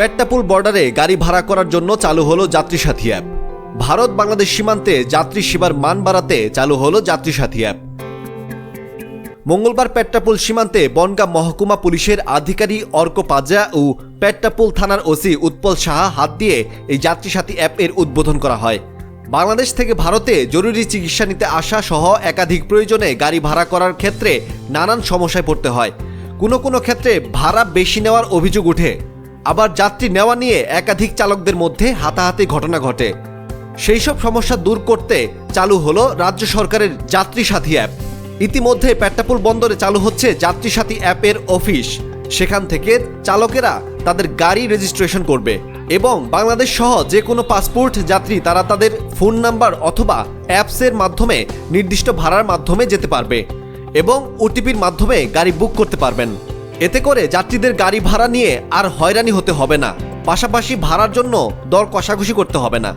পেট্টাপুল বর্ডারে গাড়ি ভাড়া করার জন্য চালু হলো যাত্রী সাথী অ্যাপ। ভারত বাংলাদেশ সীমান্তে যাত্রী সেবার মান বাড়াতে চালু হলো যাত্রী সাথী অ্যাপ। মঙ্গলবার পেট্টাপুল সীমান্তে বনগাঁ মহকুমা পুলিশের আধিকারিক অর্ক পাজা ও পেট্টাপুল থানার ওসি উৎপল সাহা হাত দিয়ে এই যাত্রী সাথী অ্যাপ এর উদ্বোধন করা হয়। বাংলাদেশ থেকে ভারতে জরুরি চিকিৎসা নিতে আসা সহ একাধিক প্রয়োজনে গাড়ি ভাড়া করার ক্ষেত্রে নানান সমস্যায় পড়তে হয়। কোনো কোনো ক্ষেত্রে ভাড়া বেশি নেওয়ার অভিযোগ উঠে আবার যাত্রী নেওয়া নিয়ে একাধিক চালকদের মধ্যে হাতাহাতি ঘটনা ঘটে। সেই সব সমস্যা দূর করতে চালু হলো রাজ্য সরকারের যাত্রী সাথী অ্যাপ। ইতিমধ্যে পেট্টাপুল বন্দরে চালু হচ্ছে যাত্রী সাথী অ্যাপের অফিস। সেখান থেকে চালকেরা তাদের গাড়ি রেজিস্ট্রেশন করবে এবং বাংলাদেশ সহ যে কোনো পাসপোর্ট যাত্রী তারা তাদের ফোন নাম্বার অথবা অ্যাপসের মাধ্যমে নির্দিষ্ট ভাড়ার মাধ্যমে যেতে পারবে এবং ওটিপির মাধ্যমে গাড়ি বুক করতে পারবেন। এতে করে যাত্রীদের গাড়ি ভাড়া নিয়ে আর হয়রানি হতে হবে না। পাশাপাশি ভাড়ার জন্য দর কষাকষি করতে হবে না।